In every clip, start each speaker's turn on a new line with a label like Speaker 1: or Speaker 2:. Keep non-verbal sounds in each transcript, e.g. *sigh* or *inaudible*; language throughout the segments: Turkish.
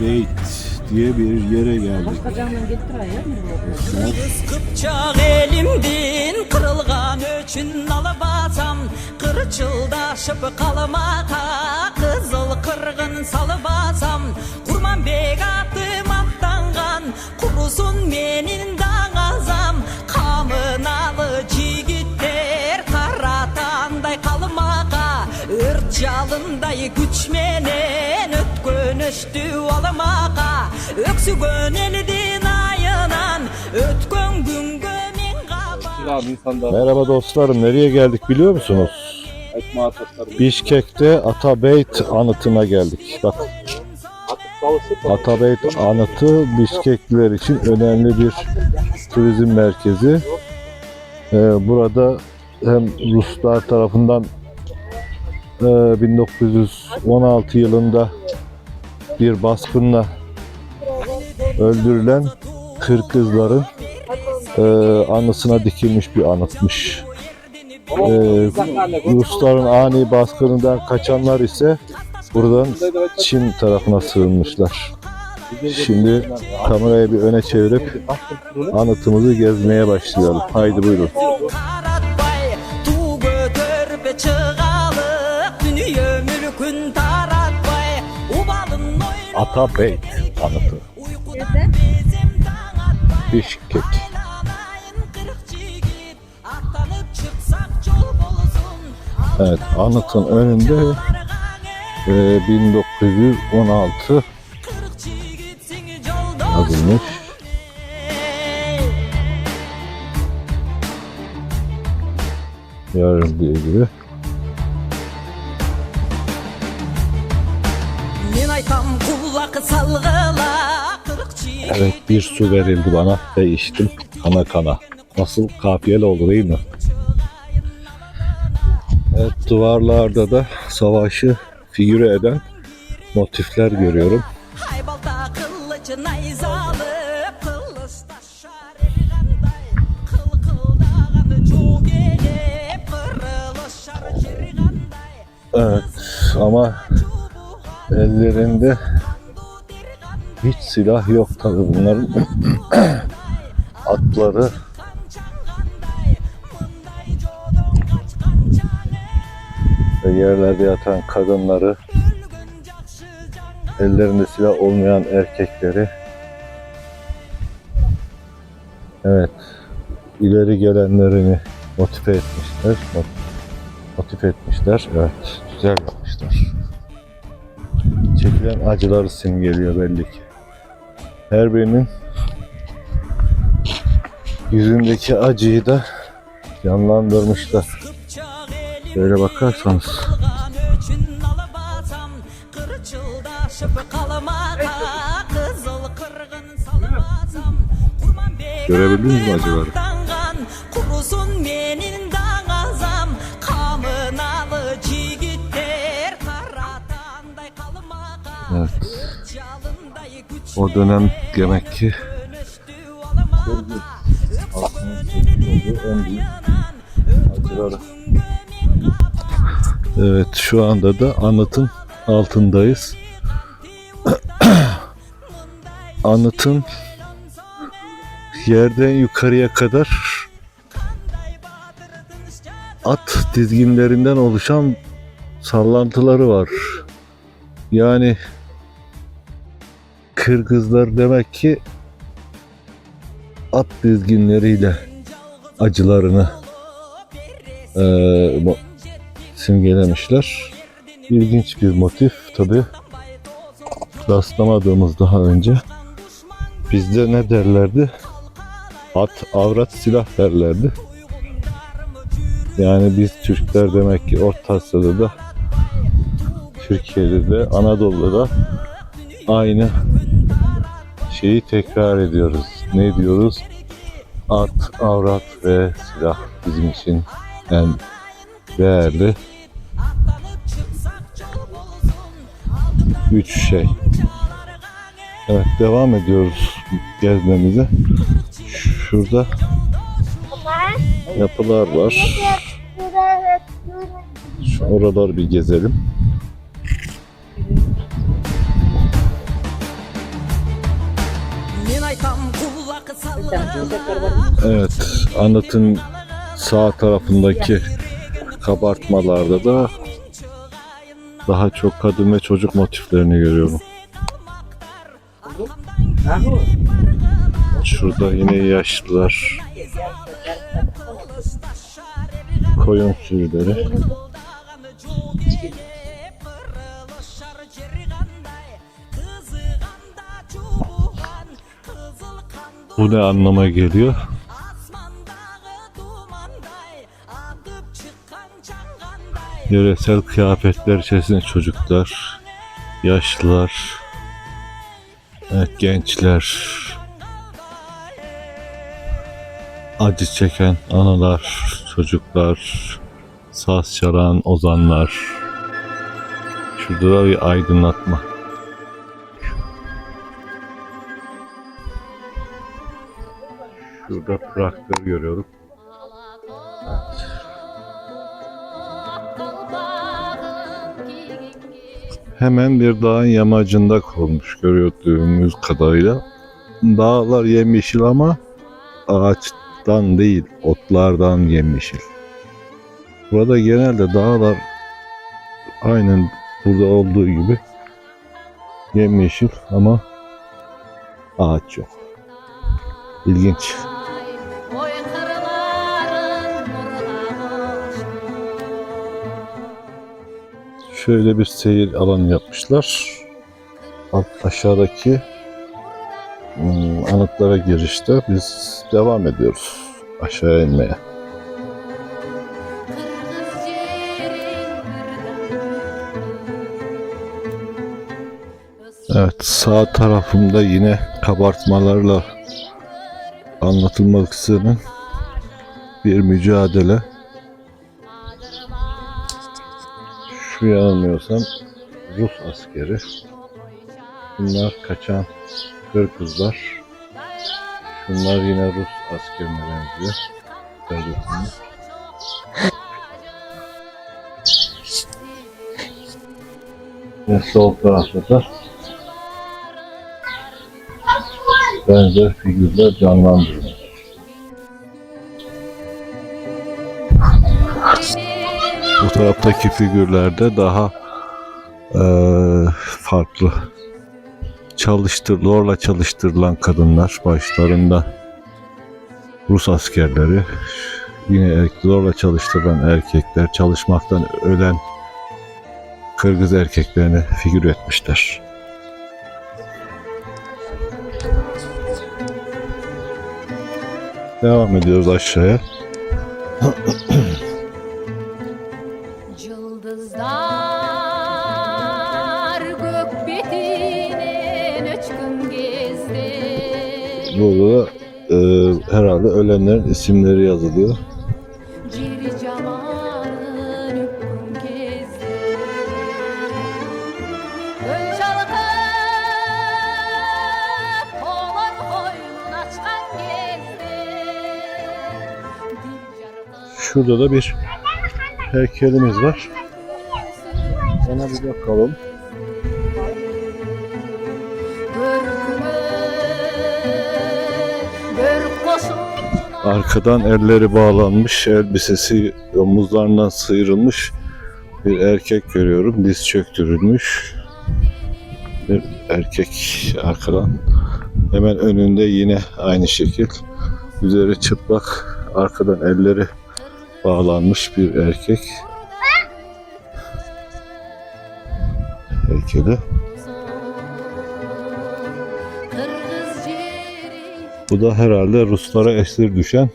Speaker 1: Beyt diye bir yere geldik. Arkadaşlar.
Speaker 2: Kıpçak elimdin kırılgan üçün alıp atsam Kırçıldaşıp kalmaka kızıl kırgın salıp atsam Kurman bek attım attangan kurusun menin dağazam Kamın alı jigitler karatanday kalmaka Ört jalınday güçmenen ötkönüştü almaka Öksügön eldin ayınan ötkön güngö men kaba
Speaker 1: Merhaba dostlarım. Nereye geldik biliyor musunuz? Bişkek'te Atabeyt anıtına geldik. Bak Atabeyt anıtı Bişkekliler için önemli bir turizm merkezi. Ee, burada hem Ruslar tarafından e, 1916 yılında bir baskınla öldürülen Kırgızların e, anısına dikilmiş bir anıtmış. E, Rusların ani baskınından kaçanlar ise buradan Çin tarafına sığınmışlar. Şimdi kamerayı bir öne çevirip anıtımızı gezmeye başlayalım. Haydi buyurun.
Speaker 2: Oyunu
Speaker 1: Atabeyt anıtı.
Speaker 2: uykudan bezim dağıtbay
Speaker 1: Bişkek. Evet anıtın önünde e, 1916
Speaker 2: Kırık jigitsin yolda
Speaker 1: yazılmış. Yarın diye gibi. Evet bir su verildi bana ve içtim kana kana. Nasıl kafiyeli oldu değil mi? Evet duvarlarda da savaşı figüre eden motifler görüyorum. Evet ama ellerinde hiç silah yok tabi bunların. *clears throat* Atları. Ve yerlerde yatan kadınları. Ellerinde silah olmayan erkekleri. Evet ileri gelenlerini motive etmişler. Mot- motive etmişler. Evet güzel yapmışlar çekilen acıları simgeliyor belli ki. Her birinin yüzündeki acıyı da canlandırmışlar. Şöyle bakarsanız.
Speaker 2: Kılgan üçün alıp
Speaker 1: o dönem demek ki. Evet şu anda da anıtın altındayız. *coughs* anıtın yerden yukarıya kadar at dizginlerinden oluşan sallantıları var. Yani Kırgızlar demek ki at dizginleriyle acılarını mo- simgelemişler. İlginç bir motif tabi. Rastlamadığımız daha önce. Bizde ne derlerdi? At, avrat, silah derlerdi. Yani biz Türkler demek ki Orta Asya'da da Türkiye'de de Anadolu'da da aynı şeyi tekrar ediyoruz. Ne diyoruz? At, avrat ve silah bizim için en değerli üç şey. Evet devam ediyoruz gezmemize. Şurada yapılar var. Şu oraları bir gezelim. Evet, anıtın sağ tarafındaki kabartmalarda da daha çok kadın ve çocuk motiflerini görüyorum. Şurada yine yaşlılar, koyun sürüleri. Bu ne anlama geliyor? Yöresel kıyafetler içerisinde çocuklar, yaşlılar, evet, gençler, acı çeken analar, çocuklar, saz çalan ozanlar. Şurada da bir aydınlatma. Şurada traktör görüyorum. Hemen bir dağın yamacında kurulmuş gördüğümüz kadarıyla. Dağlar yemyeşil ama ağaçtan değil, otlardan yemyeşil. Burada genelde dağlar aynen burada olduğu gibi yemyeşil ama ağaç yok. İlginç. Şöyle bir seyir alanı yapmışlar. Alt aşağıdaki hmm, anıtlara girişte biz devam ediyoruz aşağı inmeye. Evet sağ tarafımda yine kabartmalarla anlatılmak istenen bir mücadele. Şu yanılmıyorsam Rus askeri. Bunlar kaçan Kırgızlar. Şunlar yine Rus askerine benziyor. Devletinin. Ve sol da benzer figürler canlandırılıyor. Bu taraftaki figürlerde daha eee, farklı çalıştır, zorla çalıştırılan kadınlar başlarında Rus askerleri yine er- zorla çalıştırılan erkekler çalışmaktan ölen Kırgız erkeklerini figür etmişler. Devam ediyoruz aşağıya. *clears throat* Burada da e, herhalde ölenlerin isimleri yazılıyor. Şurada da bir heykelimiz var. Ona bir bakalım. Arkadan elleri bağlanmış, elbisesi omuzlarından sıyrılmış bir erkek görüyorum. Diz çöktürülmüş. Bir erkek arkadan. Hemen önünde yine aynı şekil. Üzeri çıplak, arkadan elleri bağlanmış bir erkek. Heykeli. Bu da herhalde Ruslara esir düşen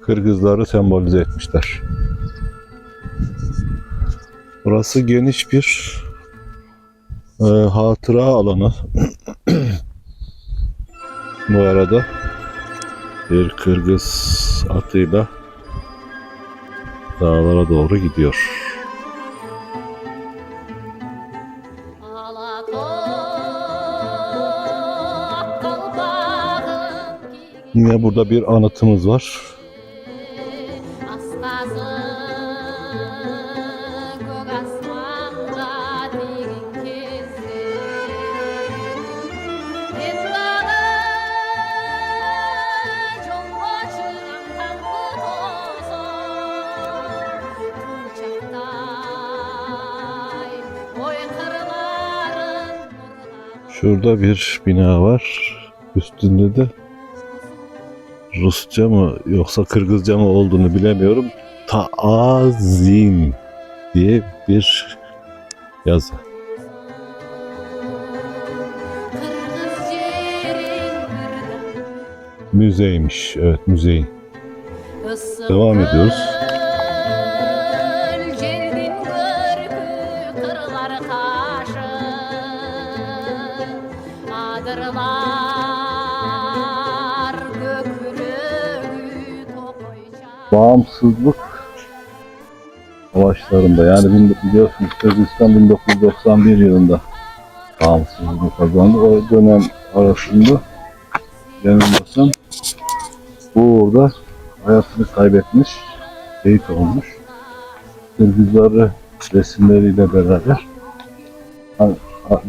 Speaker 1: Kırgızları sembolize etmişler. Burası geniş bir e, hatıra alanı. *clears throat* Bu arada bir Kırgız atıyla dağlara doğru gidiyor. Yine burada bir anıtımız var. Şurada bir bina var. Üstünde de Rusça mı yoksa Kırgızca mı olduğunu bilemiyorum. Taazin diye bir yazı. Müzeymiş. Evet
Speaker 3: birden
Speaker 1: Devam ediyoruz.
Speaker 3: Adırlar
Speaker 1: Bağımsızlık savaşlarında yani biliyorsunuz Kırgızistan 1991 yılında bağımsızlığını kazandı. O dönem arasında yanılmıyorsam bu orada hayatını kaybetmiş, şehit olmuş. Kırgızları resimleriyle beraber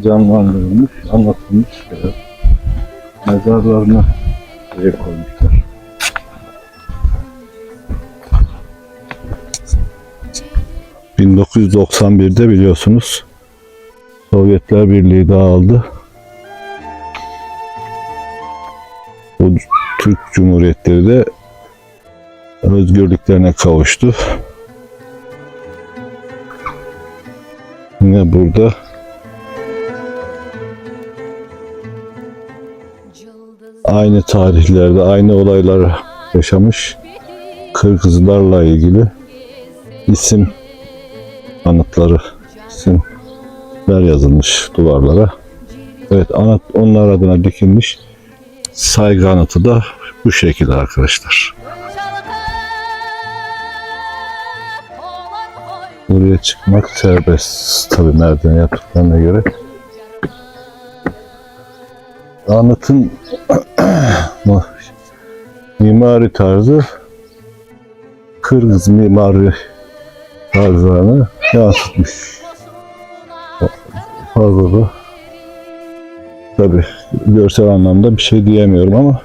Speaker 1: canlandırılmış, anlatılmış. Mezarlarına buraya ...1991'de biliyorsunuz... ...Sovyetler Birliği dağıldı. Bu Türk Cumhuriyetleri de... ...özgürlüklerine kavuştu. Yine burada... ...aynı tarihlerde aynı olayları yaşamış... ...Kırgızlarla ilgili... ...isim anıtları, isimler yazılmış duvarlara. Evet, anıt onlar adına dikilmiş saygı anıtı da bu şekilde arkadaşlar. Buraya çıkmak serbest tabi merdiven yaptıklarına göre. Anıtın *clears throat* mimari tarzı Kırgız mimari tarzlarını yansıtmış. Fazla da tabi görsel anlamda bir şey diyemiyorum ama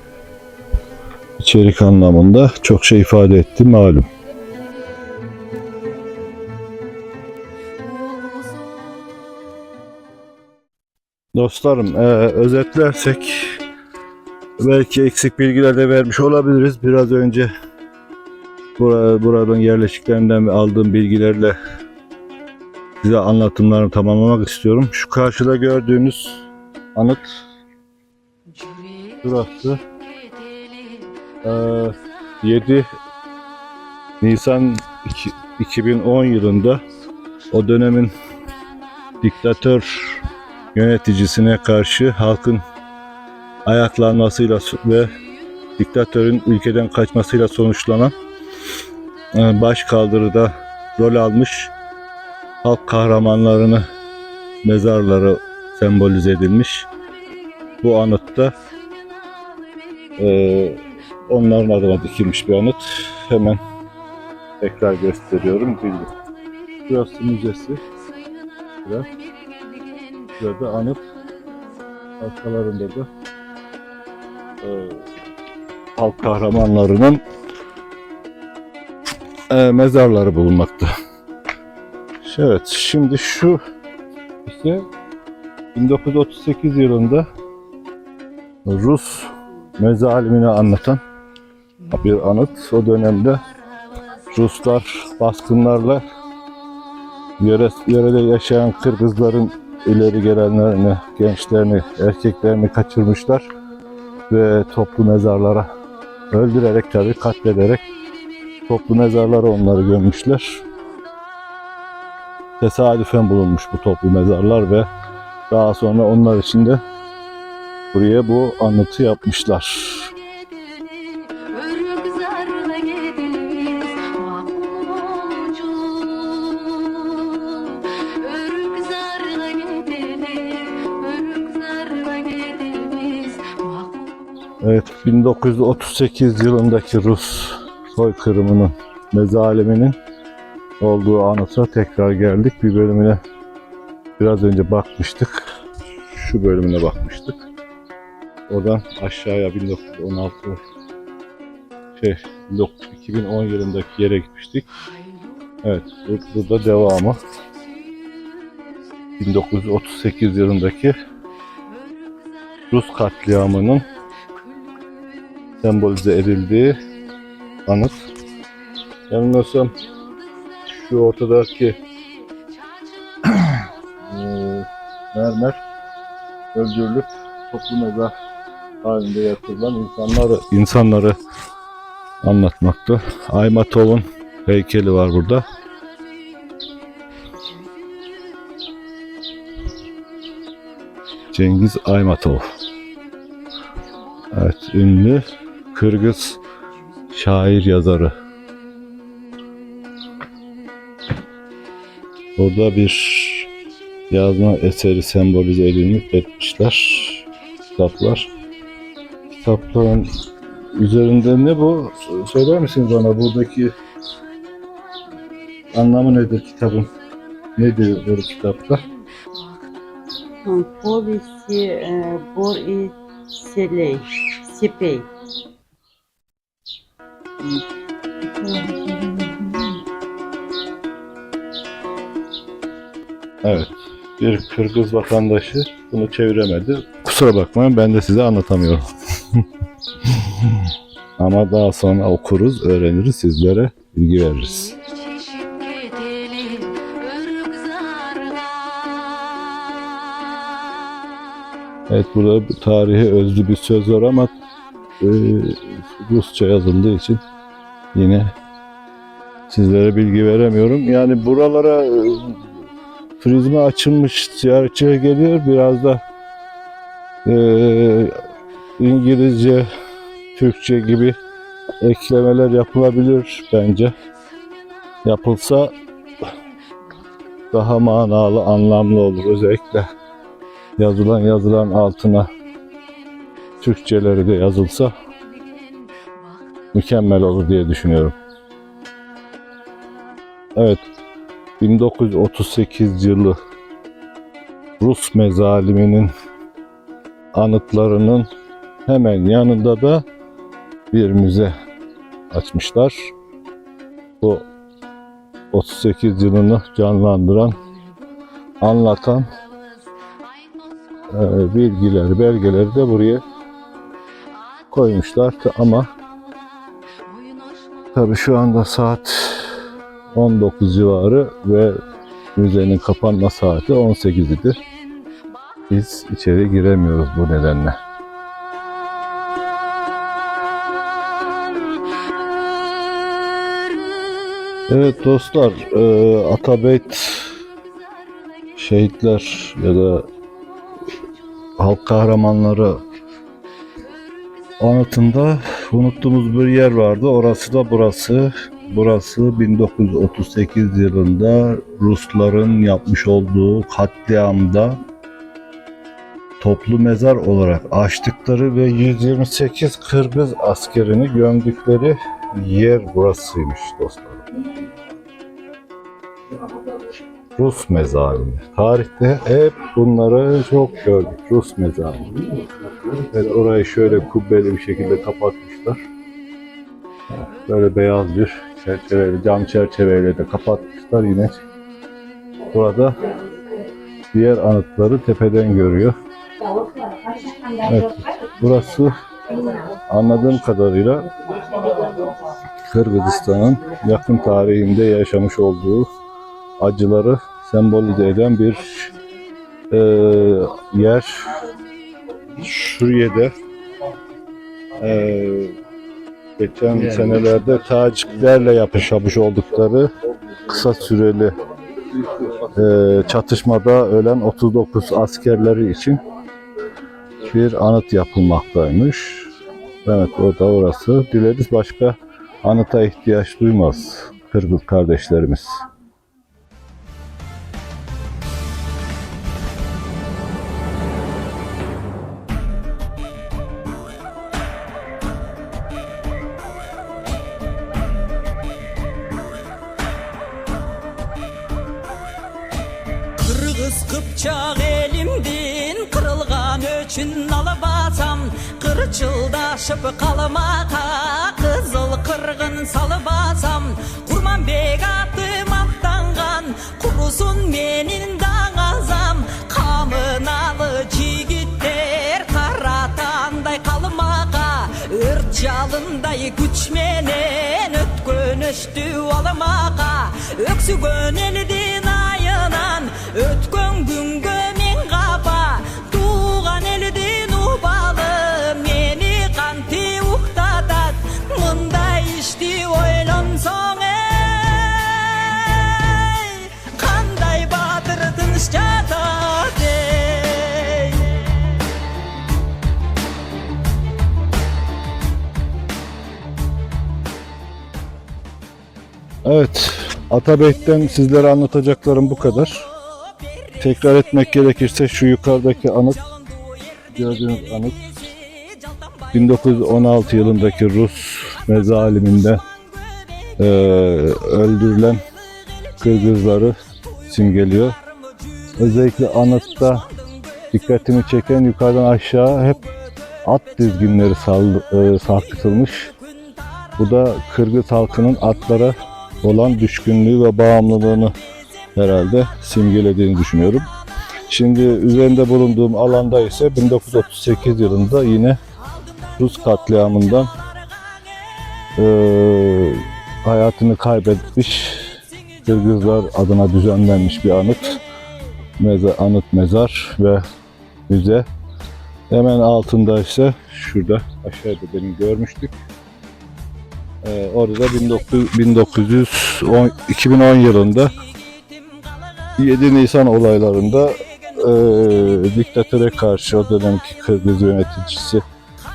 Speaker 1: içerik anlamında çok şey ifade etti malum. Dostlarım, e, özetlersek belki eksik bilgiler de vermiş olabiliriz. Biraz önce buradan yerleşiklerinden aldığım bilgilerle size anlatımlarımı tamamlamak istiyorum. Şu karşıda gördüğünüz anıt Burası. e, 7 Nisan iki- 2010 yılında o dönemin diktatör yöneticisine karşı halkın ayaklanmasıyla ve diktatörün ülkeden kaçmasıyla sonuçlanan baş kaldırıda rol almış halk kahramanlarını mezarları sembolize edilmiş. Bu anıtta e, onların adına dikilmiş bir anıt. Hemen tekrar gösteriyorum. Bildim. Burası müzesi. Burası. Burada anıt arkalarında da e, halk kahramanlarının e, mezarları bulunmakta. Evet, şimdi şu ise 1938 yılında Rus mezalimini anlatan bir anıt. O dönemde Ruslar baskınlarla yöre, yörede yaşayan Kırgızların ileri gelenlerini, gençlerini, erkeklerini kaçırmışlar ve toplu mezarlara öldürerek tabii katlederek toplu mezarlara onları gömmüşler. Tesadüfen bulunmuş bu toplu mezarlar ve daha sonra onlar için de buraya bu anıtı yapmışlar. Evet, 1938 yılındaki Rus soykırımının mezaliminin olduğu anıta tekrar geldik. Bir bölümüne biraz önce bakmıştık. Şu bölümüne bakmıştık. Oradan aşağıya 1916 şey 2010 yılındaki yere gitmiştik. Evet, bu- burada devamı 1938 yılındaki Rus katliamının sembolize edildiği anıt. Yanılmıyorsam şu ortadaki eee, *clears throat* mermer öldürülüp toplu mezar halinde yatırılan insanları insanları anlatmakta. Aymatov'un heykeli var burada. Cengiz Aymatov. Evet, ünlü Kırgız şair yazarı. Burada bir yazma eseri sembolize edilmiş etmişler. Kitaplar. Kitapların üzerinde ne bu? Söyler misiniz bana buradaki anlamı nedir kitabın? Nedir bu kitapta?
Speaker 4: Повести э, Бор и Селей, Сепей.
Speaker 1: Evet. Bir Kırgız vatandaşı bunu çeviremedi. Kusura bakmayın ben de size anlatamıyorum. *laughs* Ama daha sonra okuruz, öğreniriz, sizlere bilgi veririz. Evet burada bir tarihi özlü bir söz var ama e, Rusça yazıldığı için yine sizlere bilgi veremiyorum. Yani buralara e, turizme açılmış ziyaretçiler geliyor. Biraz da e, İngilizce, Türkçe gibi eklemeler yapılabilir bence. Yapılsa daha manalı, anlamlı olur. Özellikle yazılan yazılan altına Türkçeleri de yazılsa mükemmel olur diye düşünüyorum. Evet, 1938 yılı Rus mezaliminin anıtlarının hemen yanında da bir müze açmışlar. Bu 38 yılını canlandıran, anlatan e, bilgileri, belgeleri de buraya koymuşlar ama tabii şu anda saat 19 civarı ve müzenin kapanma saati 18 idi. Biz içeri giremiyoruz bu nedenle. Evet dostlar, e, Atabeyt şehitler ya da halk kahramanları anıtında unuttuğumuz bir yer vardı. Orası da burası. Burası 1938 yılında Rusların yapmış olduğu katliamda toplu mezar olarak açtıkları ve 128 Kırgız askerini gömdükleri yer burasıymış dostlar. Rus mezarı. Tarihte hep bunları çok gördük. Rus mezarı. Evet, orayı şöyle kubbeli bir şekilde kapatmışlar. Böyle beyaz bir çerçeveyle, cam çerçeveyle de kapatmışlar yine. Burada diğer anıtları tepeden görüyor. Evet, burası anladığım kadarıyla Kırgızistan'ın yakın tarihinde yaşamış olduğu acıları sembolize eden bir e, yer. Suriye'de e, geçen senelerde Taciklerle yapışmış oldukları kısa süreli e, çatışmada ölen 39 askerleri için bir anıt yapılmaktaymış. Evet o da orası. Dileriz başka anıta ihtiyaç duymaz Kırgız kardeşlerimiz.
Speaker 2: жалындай күчменен өткөн өштү алмака өксүгөн элдин айынан өткөн күнгө мен капа тууган элдин убалы мени кантип уктатат мындай ишти ойлонсоң эй кандай баатыр тыныч жатат
Speaker 1: Evet, Atabeyt'ten sizlere anlatacaklarım bu kadar. Tekrar etmek gerekirse şu yukarıdaki anıt, gördüğünüz anıt 1916 yılındaki Rus mezaliminde eee, öldürülen Kırgızları simgeliyor. Özellikle anıtta dikkatimi çeken yukarıdan aşağı hep at dizginleri sal, eee, sarkıtılmış. Bu da Kırgız halkının atlara olan düşkünlüğü ve bağımlılığını herhalde simgelediğini düşünüyorum. Şimdi üzerinde bulunduğum alanda ise 1938 yılında yine Rus katliamından eee, hayatını kaybetmiş Kırgızlar adına düzenlenmiş bir anıt. Meza, anıt mezar ve müze. Hemen altında ise şurada aşağıda demin görmüştük. Ee, orada da 19, 1910, 2010 yılında 7 Nisan olaylarında e, diktatöre karşı o dönemki Kırgız yöneticisi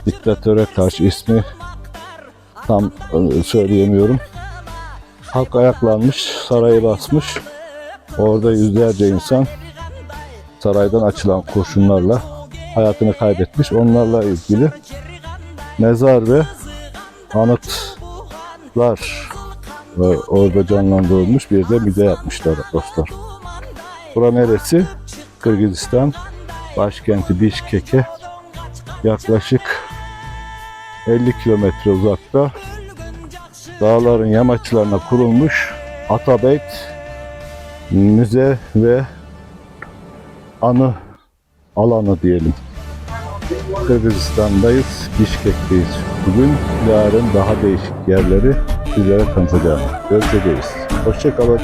Speaker 1: diktatöre karşı ismi tam e, söyleyemiyorum. Halk ayaklanmış, sarayı basmış. Orada yüzlerce insan saraydan açılan kurşunlarla hayatını kaybetmiş. Onlarla ilgili mezar ve anıtlar e, orada canlandırılmış bir de müze yapmışlar dostlar. Bura neresi? Kırgızistan başkenti Bişkek'e yaklaşık 50 kilometre uzakta dağların yamaçlarına kurulmuş Atabeyt müze ve anı alanı diyelim. Kırgızistan'dayız, Bişkek'teyiz. Bugün, yarın daha değişik yerleri sizlere tanıtacağım. Görüşeceğiz. Hoşçakalın.